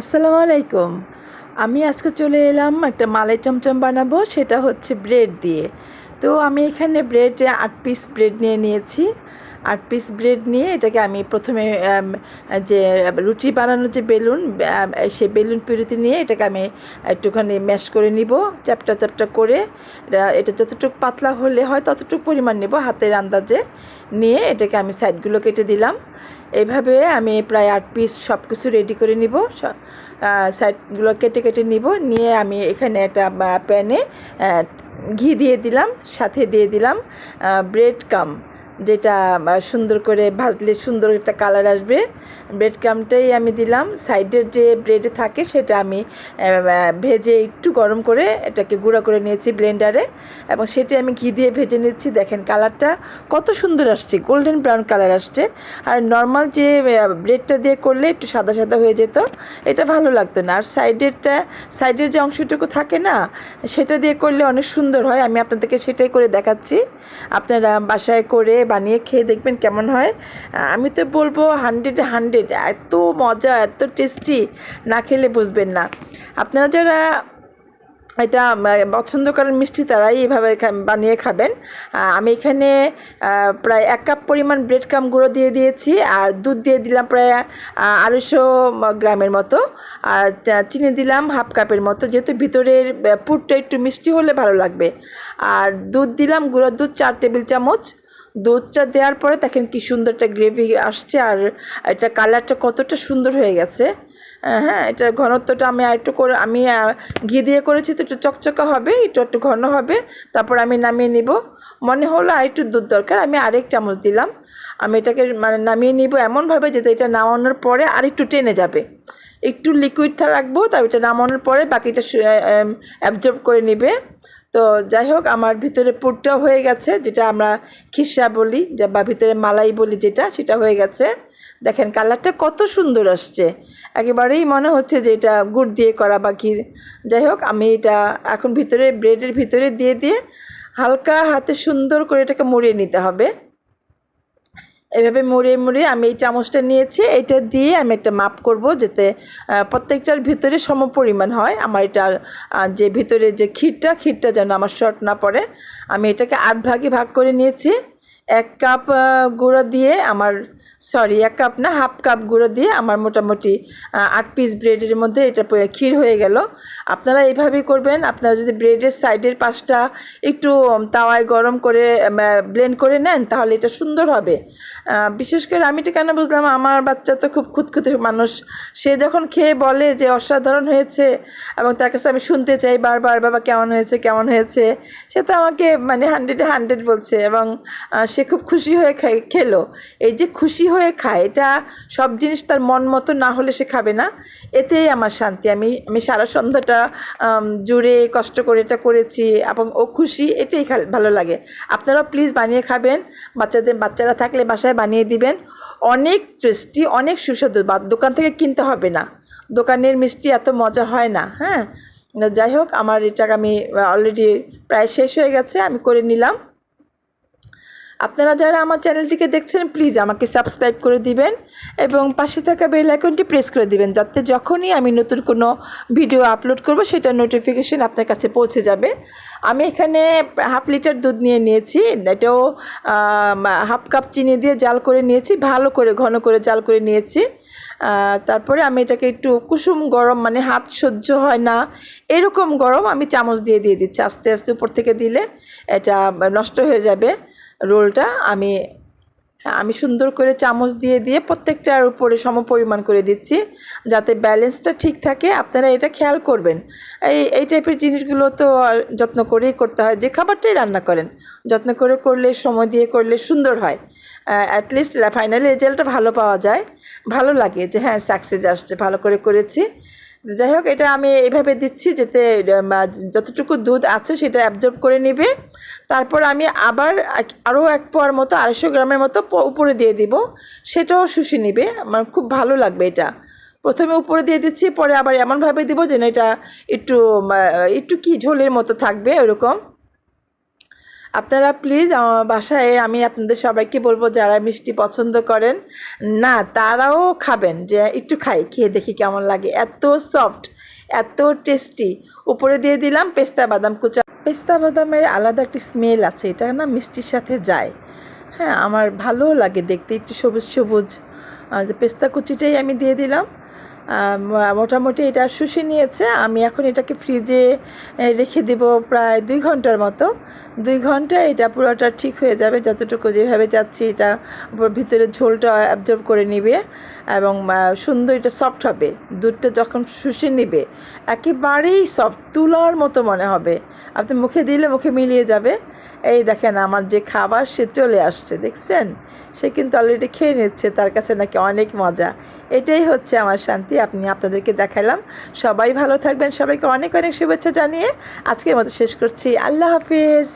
আসসালামু আলাইকুম। আমি আজকে চলে এলাম একটা মালাই চমচম বানাবো, সেটা হচ্ছে ব্রেড দিয়ে। তো আমি এখানে ব্রেড আট পিস ব্রেড নিয়ে নিয়েছি। আট পিস ব্রেড নিয়ে এটাকে আমি প্রথমে যে রুটি বানানোর যে বেলুন সে বেলুন পিড়িতে নিয়ে এটাকে আমি একটুখানি ম্যাশ করে নিব, চ্যাপটা চ্যাপটা করে। এটা যতটুকু পাতলা হলে হয় ততটুকু পরিমাণ নেব হাতের আন্দাজে। নিয়ে এটাকে আমি সাইডগুলো কেটে দিলাম। এইভাবে আমি প্রায় আট পিস সব কিছু রেডি করে নিব। সাইডগুলো কেটে কেটে নিব। নিয়ে আমি এখানে একটা প্যানে ঘি দিয়ে দিলাম, সাথে দিয়ে দিলাম ব্রেড কাম যেটা সুন্দর করে ভাজলে সুন্দর একটা কালার আসবে। ব্রেড কামটাই আমি দিলাম। সাইডের যে ব্রেডে থাকে সেটা আমি ভেজে একটু গরম করে এটাকে গুঁড়া করে নিয়েছি ব্লেন্ডারে এবং সেটি আমি ঘি দিয়ে ভেজে নিচ্ছি। দেখেন কালারটা কত সুন্দর আসছে। গোল্ডেন ব্রাউন কালার আসছে। আর নর্মাল যে ব্রেডটা দিয়ে করলে একটু সাদা সাদা হয়ে যেত, এটা ভালো লাগতো না। আর সাইডেরটা সাইডের যে অংশটুকু থাকে না, সেটা দিয়ে করলে অনেক সুন্দর হয়। আমি আপনাদেরকে সেটাই করে দেখাচ্ছি। আপনারা বাসায় করে বানিয়ে খেয়ে দেখবেন কেমন হয়। আমি তো বলব হান্ড্রেডে, হান্ড্রেড, এত মজা, এত টেস্টি, না খেলে বুঝবেন না। আপনারা যারা এটা পছন্দ করেন মিষ্টি, তারাই এভাবে বানিয়ে খাবেন। আমি এখানে প্রায় এক কাপ পরিমাণ ব্রেড ক্রাম গুঁড়ো দিয়ে দিয়েছি, আর দুধ দিয়ে দিলাম প্রায় আড়াইশো গ্রামের মতো। আর চিনি দিলাম হাফ কাপের মতো, যেহেতু ভিতরের পুরটা একটু মিষ্টি হলে ভালো লাগবে। আর দুধ দিলাম গুঁড়োর দুধ চার টেবিল চামচ। দুধটা দেওয়ার পরে দেখেন কি সুন্দর একটা গ্রেভি আসছে আর এটা কালারটা কতটা সুন্দর হয়ে গেছে। আহ, হ্যাঁ এটার ঘনত্বটা আমি একটু করে আমি ঘি দিয়ে করেছি তো একটু চকচকা হবে একটু একটু ঘন হবে। তারপর আমি নামিয়ে নিব। মনে হলো আর একটু দুধ দরকার আমি আরেক চামচ দিলাম। আমি এটাকে মানে নামিয়ে নিব এমনভাবে যাতে এটা নামানোর পরে আর একটু টেনে যাবে। একটু লিকুইড রাখব তারপর এটা নামানোর পরে বাকিটা অ্যাবজর্ব করে নিবে। তো যাই হোক, আমার ভিতরে পুরটাও হয়ে গেছে, যেটা আমরা খিসা বলি বা ভিতরে মালাই বলি যেটা, সেটা হয়ে গেছে। দেখেন, কালারটা কত সুন্দর আসছে। একেবারেই মনে হচ্ছে যে এটা গুড় দিয়ে করা বা ঘি যাই হোক, আমি এটা এখন ভিতরে, ব্রেডের ভিতরে দিয়ে দিয়ে হালকা হাতে সুন্দর করে এটাকে মুড়িয়ে নিতে হবে। এভাবে মুড়িয়ে মুড়িয়ে আমি এই চামচটা নিয়েছি। এটা দিয়ে আমি একটা মাপ করব যাতে প্রত্যেকটার ভিতরে সম পরিমাণ হয়। আমার এটা যে ভিতরে যে ক্ষীরটা ক্ষীরটা যেন আমার শর্ট না পড়ে, আমি এটাকে আট ভাগে ভাগ করে নিয়েছি। এক কাপ গুঁড়ো দিয়ে আমার সরি, এক কাপ না, হাফ কাপ গুঁড়ো দিয়ে আমার মোটামুটি আট পিস ব্রেডের মধ্যে এটা ক্ষীর হয়ে গেল। আপনারা এইভাবেই করবেন। আপনারা যদি ব্রেডের সাইডের পাশটা একটু তাওয়ায় গরম করে ব্লেন্ড করে নেন, তাহলে এটা সুন্দর হবে। বিশেষ করে আমি তো কেন বুঝলাম, আমার বাচ্চা তো খুব খুঁতখুঁতে মানুষ। সে যখন খেয়ে বলে যে অসাধারণ হয়েছে এবং তার কাছে আমি শুনতে চাই বারবার, বাবা, কেমন হয়েছে কেমন হয়েছে? সে তো আমাকে মানে হান্ড্রেডে হান্ড্রেড বলছে এবং সে খুব খুশি হয়ে খেলো। এই যে খুশি হয়ে খায়। এটা সব জিনিস তার মন মতো না হলে সে খাবে না। এতেই আমার শান্তি। আমি আমি সারা সন্ধ্যাটা জুড়ে কষ্ট করে এটা করেছি এবং ও খুশি, এটাই ভালো লাগে। আপনারাও প্লিজ বানিয়ে খাবেন। বাচ্চাদের, বাচ্চারা থাকলে বাসায় বানিয়ে দিবেন। অনেক টেস্টি, অনেক সুস্বাদু। বা, দোকান থেকে কিনতে হবে না। দোকানের মিষ্টি এত মজা হয় না হ্যাঁ? যাই হোক, আমার এটা আমি অলরেডি প্রায় শেষ হয়ে গেছে। আমি করে নিলাম। আপনারা যারা আমার চ্যানেলটিকে দেখছেন প্লিজ আমাকে সাবস্ক্রাইব করে দিবেন এবং পাশে থাকা বেল আইকনটি প্রেস করে দিবেন, যাতে যখনই আমি নতুন কোনো ভিডিও আপলোড করব সেটা নোটিফিকেশন আপনার কাছে পৌঁছে যাবে। আমি এখানে হাফ লিটার দুধ নিয়ে নিয়েছি, এটাও হাফ কাপ চিনি দিয়ে জাল করে নিয়েছি, ভালো করে, ঘন করে জাল করে নিয়েছি। তারপরে আমি এটাকে একটু কুসুম গরম মানে হাত সহ্য হয় না, এরকম গরম আমি চামচ দিয়ে দিয়ে দিচ্ছি, আস্তে আস্তে উপর থেকে দিলে এটা নষ্ট হয়ে যাবে। রোলটা আমি হ্যাঁ আমি সুন্দর করে চামচ দিয়ে দিয়ে প্রত্যেকটার উপরে সম পরিমাণ করে দিচ্ছি যাতে ব্যালেন্সটা ঠিক থাকে। আপনারা এটা খেয়াল করবেন। এই এই টাইপের জিনিসগুলো তো যত্ন করেই করতে হয়। যে খাবারটাই রান্না করেন, যত্ন করে করলে, সময় দিয়ে করলে সুন্দর হয়। অ্যাটলিস্ট ফাইনালি রেজাল্টটা ভালো পাওয়া যায়। ভালো লাগে যে হ্যাঁ সাকসেস আসছে, ভালো করে করেছি। যাই হোক, এটা আমি এভাবে দিচ্ছি যাতে যতটুকু দুধ আছে সেটা অ্যাবজর্ব করে নেবে। তারপর আমি আবার আরও এক পোয়ার মতো, আড়াইশো গ্রামের মতো উপরে দিয়ে দিব। সেটাও শুষে নেবে। আমার খুব ভালো লাগবে এটা। প্রথমে উপরে দিয়ে দিচ্ছি, পরে আবার এমনভাবে দিব যেন এটা একটু একটু কি ঝোলের মতো থাকবে ওরকম আপনারা প্লিজ আমার বাসায় আমি আপনাদের সবাইকে বলব, যারা মিষ্টি পছন্দ করেন, না, তারাও খাবেন, যে একটু খাই, খেয়ে দেখি কেমন লাগে। এত সফট এত টেস্টি উপরে দিয়ে দিলাম পেস্তা বাদাম কুচা। পেস্তা বাদামের আলাদা একটি স্মেল আছে, এটা না মিষ্টির সাথে যায়। হ্যাঁ আমার ভালো লাগে দেখতে, একটু সবুজ সবুজ। পেস্তা কুচিটাই আমি দিয়ে দিলাম। মোটামুটি এটা শুষে নিয়েছে। আমি এখন এটাকে ফ্রিজে রেখে দেব প্রায় দুই ঘণ্টার মতো। দুই ঘণ্টা এটা পুরোটা ঠিক হয়ে যাবে। যতটুকু যেভাবে যাচ্ছি এটা ভিতরে ঝোলটা অ্যাবজর্ব করে নিবে এবং সুন্দর এটা সফট হবে। দুধটা যখন শুষে নিবে, একেবারেই সফট তুলার মতো মনে হবে। আপনি মুখে দিলে মুখে মিলিয়ে যাবে। এই দেখেন আমার যে খাবার সে চলে আসছে, দেখছেন? সে কিন্তু অলরেডি খেয়ে নিচ্ছে, তার কাছে নাকি অনেক মজা। এটাই হচ্ছে আমার শান্তি, আপনি আপনাদেরকে দেখালাম সবাই ভালো থাকবেন, সবাইকে অনেক অনেক শুভেচ্ছা জানিয়ে আজকের মতো শেষ করছি। আল্লাহ হাফিজ।